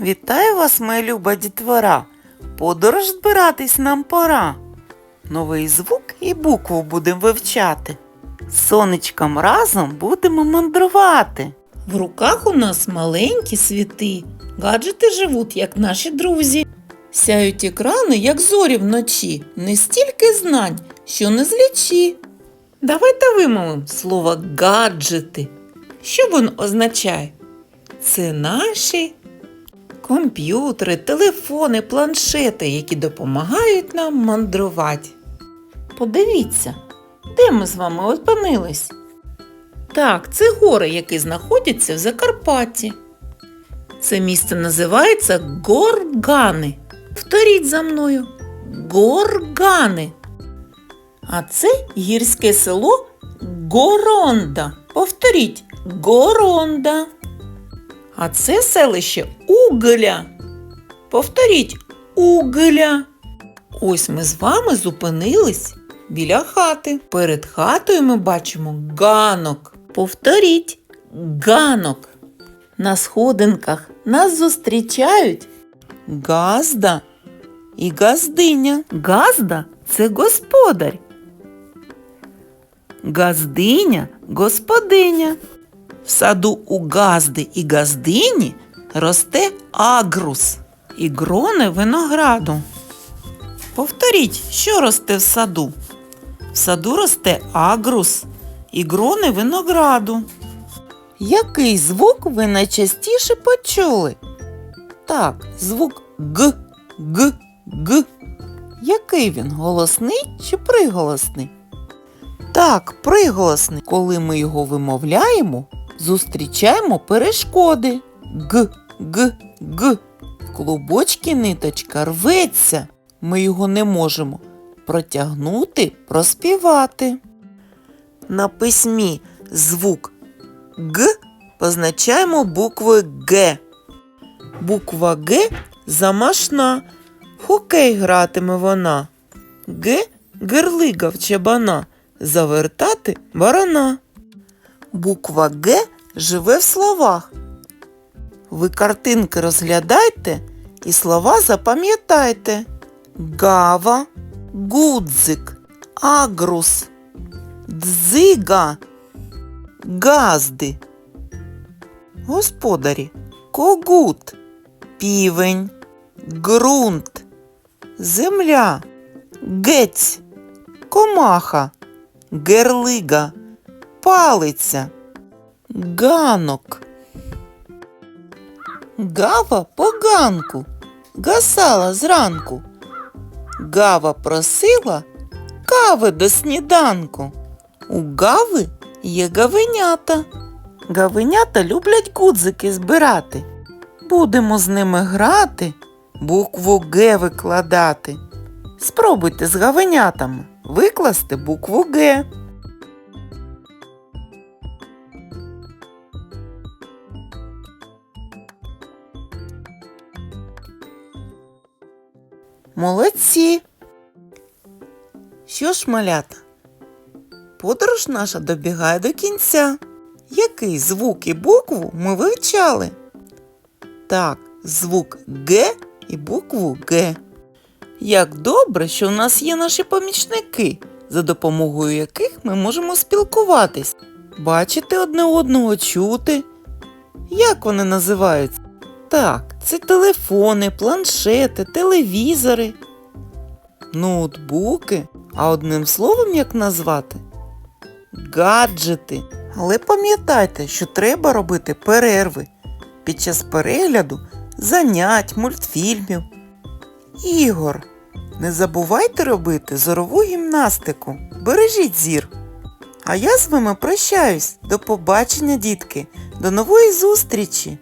Вітаю вас, моя люба дітвора. Подорож збиратись нам пора. Новий звук і букву будемо вивчати. З сонечком разом будемо мандрувати. В руках у нас маленькі світи. Гаджети живуть, як наші друзі. Сяють екрани, як зорі вночі. Не стільки знань, що не злічі. Давайте вимовимо слово гаджети. Що воно означає? Це наші комп'ютери, телефони, планшети, які допомагають нам мандрувати. Подивіться, де ми з вами опинились? Так, це гори, які знаходяться в Закарпатті. Це місце називається Горгани. Повторіть за мною. Горгани. А це гірське село Горонда. Повторіть Горонда. А це селище Угля. Повторіть Угля. Ось ми з вами зупинились біля хати. Перед хатою ми бачимо ганок. Повторіть ганок. На сходинках нас зустрічають газда і газдиня. Газда це господар. Газдиня господиня. В саду у газди і газдині росте агрус і грони винограду. Повторіть, що росте в саду? В саду росте агрус і грони винограду. Який звук ви найчастіше почули? Так, звук Г, Г, Г. Який він? Голосний чи приголосний? Так, приголосний. Коли ми його вимовляємо, зустрічаємо перешкоди. Г, Г, Г. Клубочки ниточка рветься. Ми його не можемо протягнути, проспівати. На письмі звук Г позначаємо буквою Г. Буква Г замашна. Хокей гратиме вона. Г гирлига в чабана. Завертати барана. Буква Г живе в словах. Ви картинки розглядайте і слова запам'ятайте. Гава, гудзик, агрус, дзига, газди. Господарі, когут, півень, ґрунт, земля, гець, комаха, герлига, палиця, ганок. Гава по ганку гасала зранку. Гава просила кави до сніданку. У Гави є гавенята. Гавенята люблять гудзики збирати. Будемо з ними грати, букву Г викладати. Спробуйте з гавенятами викласти букву Г. Молодці. Що ж, малята? Подорож наша добігає до кінця. Який звук і букву ми вивчали? Так, звук Г і букву Г. Як добре, що в нас є наші помічники, за допомогою яких ми можемо спілкуватись, бачити одне одного, чути. Як вони називаються? Так, це телефони, планшети, телевізори, ноутбуки. А одним словом як назвати? Гаджети. Але пам'ятайте, що треба робити перерви під час перегляду занять, мультфільмів, ігор. Не забувайте робити зорову гімнастику. Бережіть зір. А я з вами прощаюсь. До побачення, дітки. До нової зустрічі!